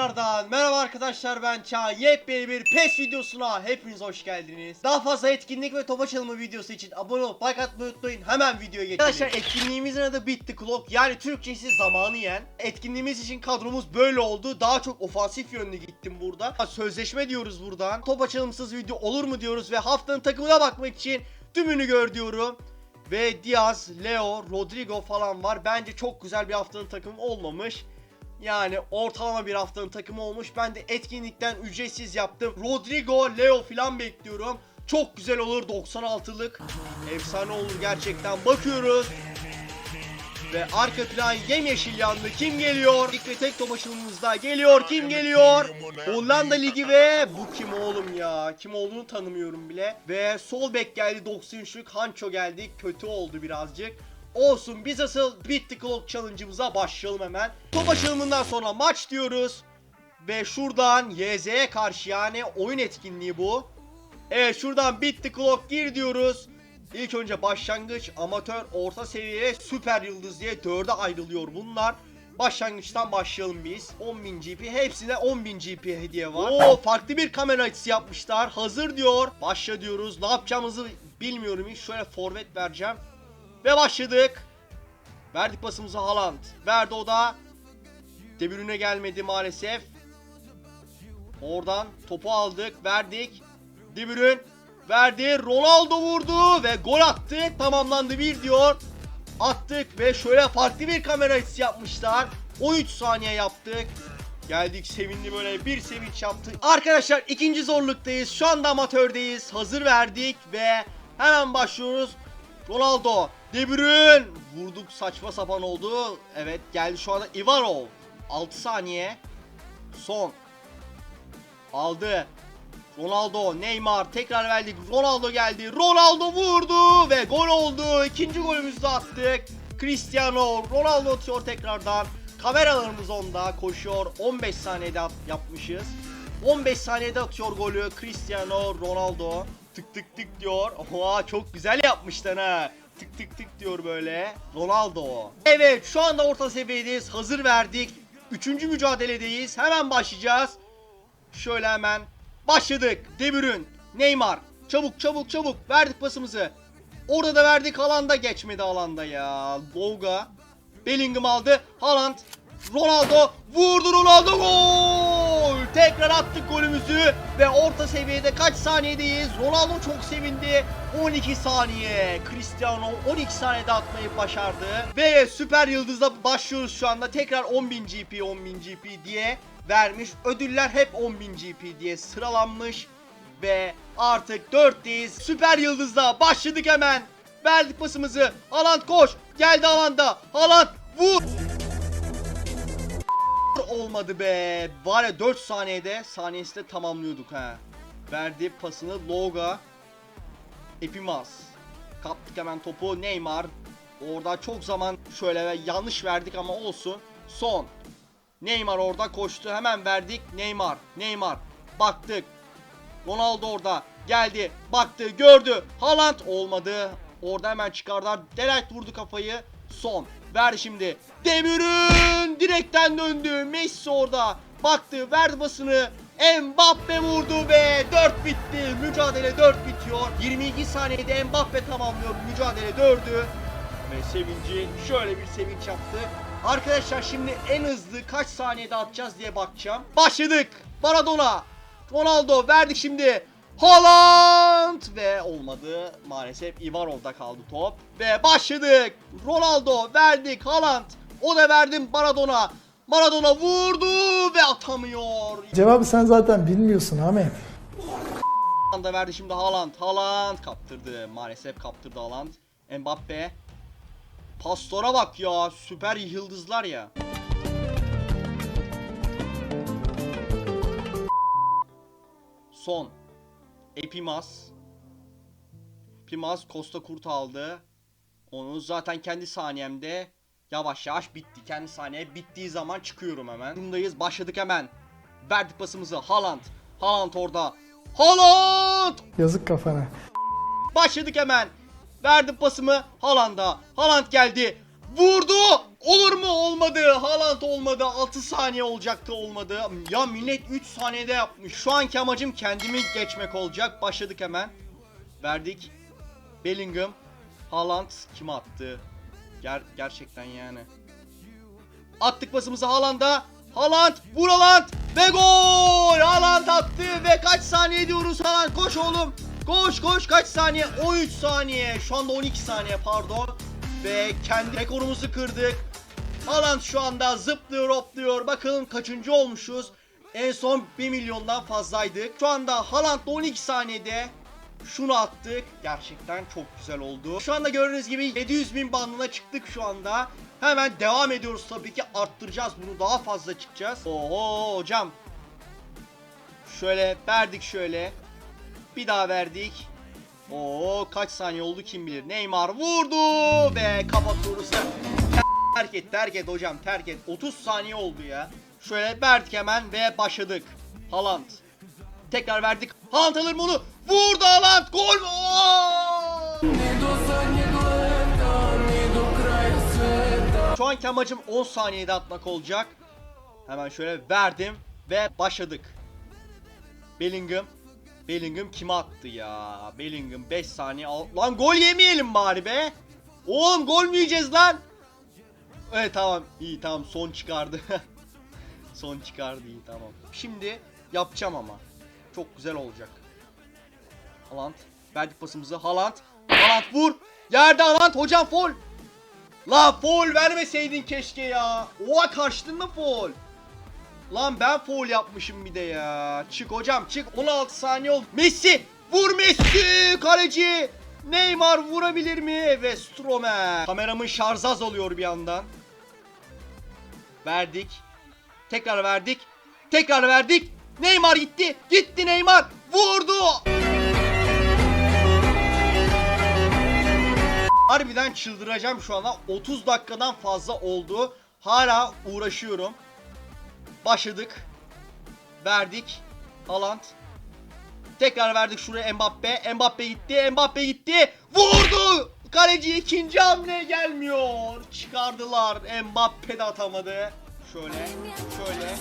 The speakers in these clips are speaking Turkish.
tekrardan merhaba arkadaşlar ben Çağ yepyeni bir PES videosuna hepiniz hoş geldiniz. Daha fazla etkinlik ve top açılımı videosu için abone olup like atmayı unutmayın hemen videoya geçelim. Arkadaşlar etkinliğimizin adı the Clock yani Türkçesi zamanı yen. Etkinliğimiz için kadromuz böyle oldu daha çok ofansif yönlü gittim burada. Sözleşme diyoruz buradan. Top açılımsız video olur mu diyoruz ve haftanın takımına bakmak için tümünü gör diyorum. Ve Diaz, Leo, Rodrigo falan var. Bence çok güzel bir haftanın takımı olmamış. Yani ortalama bir haftanın takımı olmuş. Ben de etkinlikten ücretsiz yaptım. Rodrigo, Leo falan bekliyorum. Çok güzel olur 96'lık. Efsane olur gerçekten. Bakıyoruz. Ve arka plan yemyeşil yandı. Kim geliyor? İlk tek top açılımımızda geliyor. Kim geliyor? Hollanda Ligi ve bu kim oğlum ya? Kim olduğunu tanımıyorum bile. Ve sol bek geldi 93'lük. Hanço geldi. Kötü oldu birazcık. Olsun biz asıl the Clock Challenge'ımıza başlayalım hemen. Top açılımından sonra maç diyoruz. Ve şuradan YZ'ye karşı yani oyun etkinliği bu. Evet şuradan the Clock gir diyoruz. İlk önce başlangıç, amatör, orta seviye, süper yıldız diye dörde ayrılıyor bunlar. Başlangıçtan başlayalım biz. 10.000 GP. Hepsine 10.000 GP hediye var. Oo farklı bir kamera açısı yapmışlar. Hazır diyor. Başla diyoruz. Ne yapacağımızı bilmiyorum hiç. Şöyle forvet vereceğim. Ve başladık. Verdik pasımızı Haaland. Verdi o da. De Bruyne gelmedi maalesef. Oradan topu aldık. Verdik. De Bruyne verdi. Ronaldo vurdu ve gol attı. Tamamlandı bir diyor. Attık ve şöyle farklı bir kamera açısı yapmışlar. 13 saniye yaptık. Geldik sevindi böyle bir sevinç yaptık. Arkadaşlar ikinci zorluktayız. Şu anda amatördeyiz. Hazır verdik ve hemen başlıyoruz. Ronaldo, De Bruyne vurduk saçma sapan oldu. Evet geldi şu anda Ivanov. 6 saniye. Son. Aldı. Ronaldo, Neymar tekrar verdik. Ronaldo geldi. Ronaldo vurdu ve gol oldu. İkinci golümüzü attık. Cristiano Ronaldo atıyor tekrardan. Kameralarımız onda koşuyor. 15 saniyede at- yapmışız. 15 saniyede atıyor golü Cristiano Ronaldo. Tık tık tık diyor. Oha çok güzel yapmışlar ha. Tık tık tık diyor böyle. Ronaldo. Evet şu anda orta seviyedeyiz. Hazır verdik. Üçüncü mücadeledeyiz. Hemen başlayacağız. Şöyle hemen başladık. De Bruyne, Neymar. Çabuk çabuk çabuk. Verdik pasımızı. Orada da verdik alanda geçmedi alanda ya. Boga. Bellingham aldı. Haaland. Ronaldo vurdu Ronaldo gol. Tekrar attık golümüzü ve orta seviyede kaç saniyedeyiz? Ronaldo çok sevindi. 12 saniye. Cristiano 12 saniyede atmayı başardı. Ve süper yıldızla başlıyoruz şu anda. Tekrar 10.000 GP 10.000 GP diye vermiş. Ödüller hep 10.000 GP diye sıralanmış. Ve artık 4'teyiz. Süper yıldızla başladık hemen. Verdik pasımızı. Haaland koş. Geldi alanda. Haaland vur. Olmadı be. Var ya 4 saniyede saniyesi de tamamlıyorduk ha. Verdi pasını Loga. Epimaz. Kaptık hemen topu Neymar. Orada çok zaman şöyle yanlış verdik ama olsun. Son. Neymar orada koştu. Hemen verdik. Neymar. Neymar. Baktık. Ronaldo orada. Geldi. Baktı. Gördü. Haaland olmadı. Orada hemen çıkardılar. Delight vurdu kafayı. Son. Ver şimdi. Demir'in direkten döndü. Messi orada. Baktı. Verdi basını. Mbappe vurdu ve 4 bitti. Mücadele 4 bitiyor. 22 saniyede Mbappe tamamlıyor. Mücadele 4'ü. Ve sevinci şöyle bir sevinç yaptı. Arkadaşlar şimdi en hızlı kaç saniyede atacağız diye bakacağım. Başladık. Maradona. Ronaldo verdik şimdi. Haaland ve olmadı. Maalesef Ivanov'da kaldı top. Ve başladık. Ronaldo verdik. Haaland. O da verdim Maradona. Maradona vurdu ve atamıyor. Cevabı sen zaten bilmiyorsun Ahmet. Da verdi şimdi Haaland. Haaland kaptırdı. Maalesef kaptırdı Haaland. Mbappe. Pastora bak ya. Süper yıldızlar ya. Son. Epimas. Epimas Costa Kurt aldı. Onu zaten kendi saniyemde yavaş yavaş bitti. Kendi saniye bittiği zaman çıkıyorum hemen. Bundayız. Başladık hemen. Verdik pasımızı. Haaland. Haaland orada. Haaland! Yazık kafana. Başladık hemen. Verdim pasımı Haaland'a. Haaland geldi. Vurdu. Olur mu? Olmadı. Haaland olmadı. 6 saniye olacaktı olmadı. Ya millet 3 saniyede yapmış. Şu anki amacım kendimi geçmek olacak. Başladık hemen. Verdik. Bellingham. Haaland kime attı? Ger gerçekten yani. Attık basımızı Haaland'a. Haaland, vur Haaland ve gol! Haaland attı ve kaç saniye diyoruz Haaland? Koş oğlum. Koş koş kaç saniye? 13 saniye. Şu anda 12 saniye pardon. Ve kendi rekorumuzu kırdık. Haaland şu anda zıplıyor hopluyor. Bakalım kaçıncı olmuşuz. En son 1 milyondan fazlaydık. Şu anda Haaland'la 12 saniyede şunu attık. Gerçekten çok güzel oldu. Şu anda gördüğünüz gibi 700 bin bandına çıktık şu anda. Hemen devam ediyoruz tabii ki arttıracağız bunu daha fazla çıkacağız. Oho hocam. Şöyle verdik şöyle. Bir daha verdik. Oo kaç saniye oldu kim bilir. Neymar vurdu ve kapatıyoruz. Terk et terk et hocam terk et. 30 saniye oldu ya. Şöyle verdik hemen ve başladık. Haaland. Tekrar verdik. Haaland alır mı onu? Vurdu Haaland. Gol? Oo! Şu anki amacım 10 saniyede atmak olacak. Hemen şöyle verdim ve başladık. Bellingham. Bellingham kime attı ya? Bellingham 5 saniye al. Lan gol yemeyelim bari be. Oğlum gol mü yiyeceğiz lan? Evet tamam iyi tamam son çıkardı. son çıkardı iyi tamam. Şimdi yapacağım ama. Çok güzel olacak. Haaland. Verdik pasımızı. Haaland. Haaland vur. Yerde Haaland. Hocam foul. La foul vermeseydin keşke ya. Oha karşıdın mı foul? Lan ben foul yapmışım bir de ya. Çık hocam çık. 16 saniye oldu. Messi. Vur Messi. Kaleci. Neymar vurabilir mi? Ve Stromer. Kameramın şarj az oluyor bir yandan. Verdik. Tekrar verdik. Tekrar verdik. Neymar gitti. Gitti Neymar. Vurdu. Harbiden çıldıracağım şu anda. 30 dakikadan fazla oldu. Hala uğraşıyorum. Başladık. Verdik. Haaland. Tekrar verdik şuraya Mbappe. Mbappe gitti. Mbappe gitti. Vurdu. Kaleci ikinci hamle gelmiyor. Çıkardılar. Mbappe de atamadı. Şöyle. Şöyle.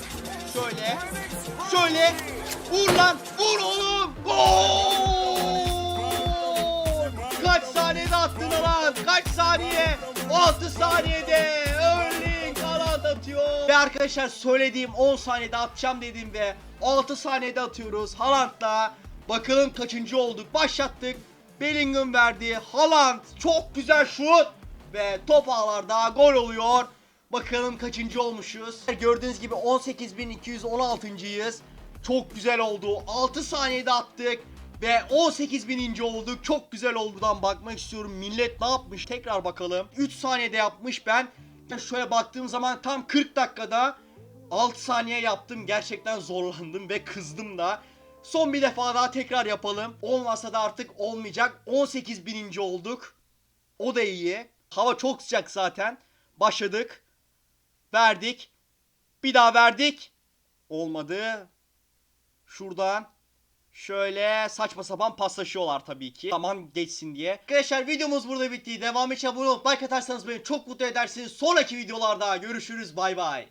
Şöyle. Şöyle. Vur lan. Vur oğlum. Gol. Kaç saniyede attın lan? Kaç saniye? 6 saniyede. Erling Haaland atıyor. Ve arkadaşlar söylediğim 10 saniyede atacağım dedim ve 6 saniyede atıyoruz. Haaland'la bakalım kaçıncı olduk. Başlattık. Bellingham verdi. Haaland çok güzel şut ve top ağlarda gol oluyor. Bakalım kaçıncı olmuşuz. Gördüğünüz gibi 18.216'yız. Çok güzel oldu. 6 saniyede attık. Ve 18 bininci olduk. Çok güzel oldudan bakmak istiyorum. Millet ne yapmış? Tekrar bakalım. 3 saniyede yapmış ben. Şöyle baktığım zaman tam 40 dakikada 6 saniye yaptım. Gerçekten zorlandım ve kızdım da. Son bir defa daha tekrar yapalım. Olmasa da artık olmayacak. 18 bininci olduk. O da iyi. Hava çok sıcak zaten. Başladık. Verdik. Bir daha verdik. Olmadı. Şuradan şöyle saçma sapan paslaşıyorlar tabii ki. Zaman geçsin diye. Arkadaşlar videomuz burada bitti. Devam için abone olup like atarsanız beni çok mutlu edersiniz. Sonraki videolarda görüşürüz. Bay bay.